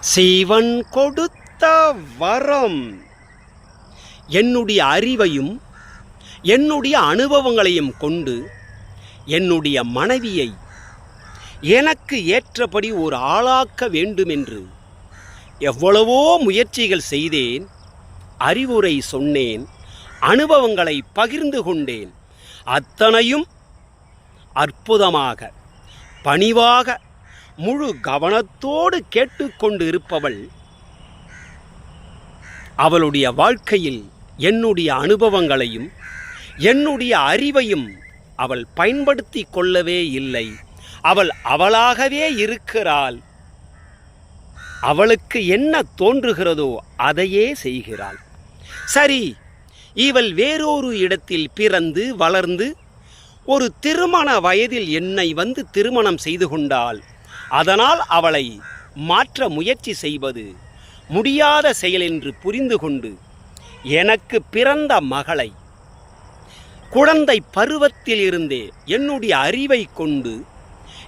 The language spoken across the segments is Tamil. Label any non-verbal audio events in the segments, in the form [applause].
சிவன் கொடுத்த வரம். என்னுடைய அறிவையும் என்னுடைய அனுபவங்களையும் கொண்டு என்னுடைய மனைவியை எனக்கு ஏற்றபடி ஒரு ஆளாக்க வேண்டுமென்று எவ்வளவோ முயற்சிகள் செய்தேன் அறிவுரை சொன்னேன் அனுபவங்களை பகிர்ந்து கொண்டேன். அத்தனையும் அற்புதமாக பணிவாக முழு கவனத்தோடு கேட்டுக்கொண்டு இருப்பவள் அவளுடைய வாழ்க்கையில் என்னுடைய அனுபவங்களையும் என்னுடைய அறிவையும் அவள் பயன்படுத்தி கொள்ளவே இல்லை. அவள் அவளாகவே இருக்கிறாள். அவளுக்கு என்ன தோன்றுகிறதோ அதையே செய்கிறாள். சரி இவள் வேறொரு இடத்தில் பிறந்து வளர்ந்து ஒரு திருமண வயதில் என்னை வந்து திருமணம் செய்து கொண்டாள். அதனால் அவளை மாற்ற முயற்சி செய்வது முடியாத செயல் என்று புரிந்து கொண்டு எனக்கு பிறந்த மகளை குழந்தை பருவத்தில் இருந்தே என்னுடைய அறிவை கொண்டு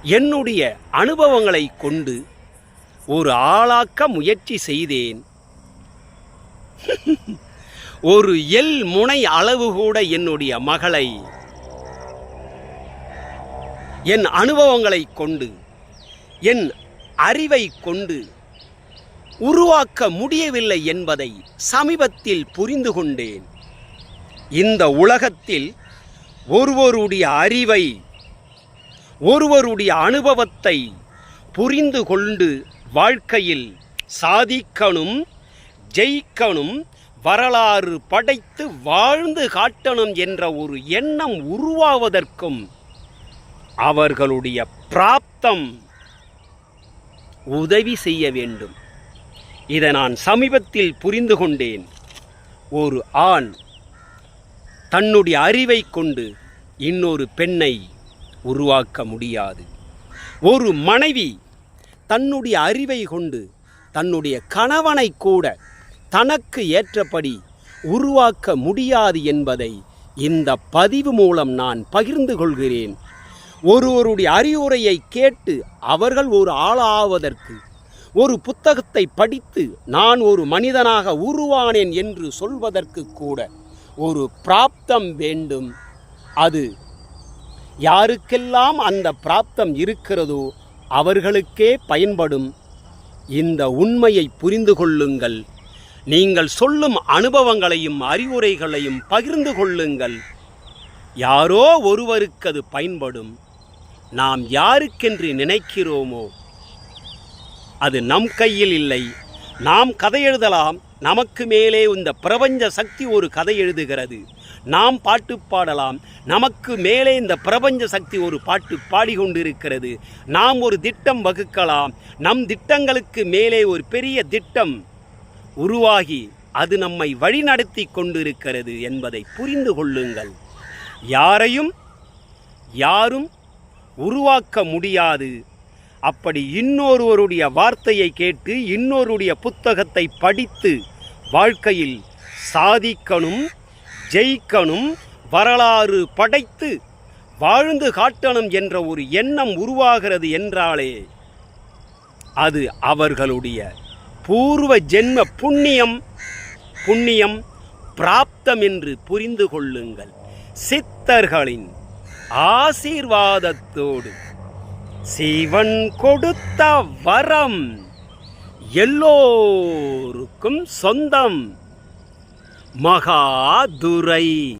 என்னுடைய அனுபவங்களை கொண்டு ஒரு ஆளாக்க முயற்சி செய்தேன். [laughs] ஒரு எல் முனை அளவு கூட என்னுடைய மகளை என் அனுபவங்களை கொண்டு என் அறிவை கொண்டு உருவாக்க முடியவில்லை என்பதை சமீபத்தில் புரிந்து கொண்டேன். இந்த உலகத்தில் ஒருவருடைய அறிவை ஒருவருடைய அனுபவத்தை புரிந்து கொண்டு வாழ்க்கையில் சாதிக்கணும் ஜெயிக்கணும் வரலாறு படைத்து வாழ்ந்து காட்டணும் என்ற ஒரு எண்ணம் உருவாவதற்கும் அவர்களுடைய பிராப்தம் உதவி செய்ய வேண்டும். இதை நான் சமீபத்தில் புரிந்து கொண்டேன். ஒரு ஆண் தன்னுடைய அறிவை கொண்டு இன்னொரு பெண்ணை உருவாக்க முடியாது. ஒரு மனைவி தன்னுடைய அறிவை கொண்டு தன்னுடைய கணவனை கூட தனக்கு ஏற்றபடி உருவாக்க முடியாது என்பதை இந்த பதிவு மூலம் நான் பகிர்ந்து கொள்கிறேன். ஒருவருடைய அறிவுரையை கேட்டு அவர்கள் ஒரு ஆளாவதற்கு ஒரு புத்தகத்தை படித்து நான் ஒரு மனிதனாக உருவானேன் என்று சொல்வதற்கு கூட ஒரு பிராப்தம் வேண்டும். அது யாருக்கெல்லாம் அந்த பிராப்தம் இருக்கிறதோ அவர்களுக்கே பயன்படும். இந்த உண்மையை புரிந்து கொள்ளுங்கள். நீங்கள் சொல்லும் அனுபவங்களையும் அறிவுரைகளையும் பகிர்ந்து கொள்ளுங்கள். யாரோ ஒருவருக்கு அது பயன்படும். நாம் யாருக்கென்று நினைக்கிறோமோ அது நம் கையில் இல்லை. நாம் கதை எழுதலாம் நமக்கு மேலே இந்த பிரபஞ்ச சக்தி ஒரு கதை எழுதுகிறது. நாம் பாட்டு பாடலாம் நமக்கு மேலே இந்த பிரபஞ்ச சக்தி ஒரு பாட்டு பாடிக்கொண்டிருக்கிறது. நாம் ஒரு திட்டம் வகுக்கலாம் நம் திட்டங்களுக்கு மேலே ஒரு பெரிய திட்டம் உருவாகி அது நம்மை வழிநடத்தி கொண்டிருக்கிறது என்பதை புரிந்து கொள்ளுங்கள். யாரையும் யாரும் உருவாக்க முடியாது. அப்படி இன்னொருவருடைய வார்த்தையை கேட்டு இன்னொருடைய புத்தகத்தை படித்து வாழ்க்கையில் சாதிக்கணும் ஜெயிக்கணும் வரலாறு படைத்து வாழ்ந்து காட்டணும் என்ற ஒரு எண்ணம் உருவாகிறது என்றாலே அது அவர்களுடைய பூர்வ ஜென்ம புண்ணியம். புண்ணியம் பிராப்தம் என்று புரிந்து கொள்ளுங்கள். சித்தர்களின் ஆசீர்வாதத்தோடு சிவன் கொடுத்த வரம் எல்லோருக்கும் சொந்தம். மகாதுரை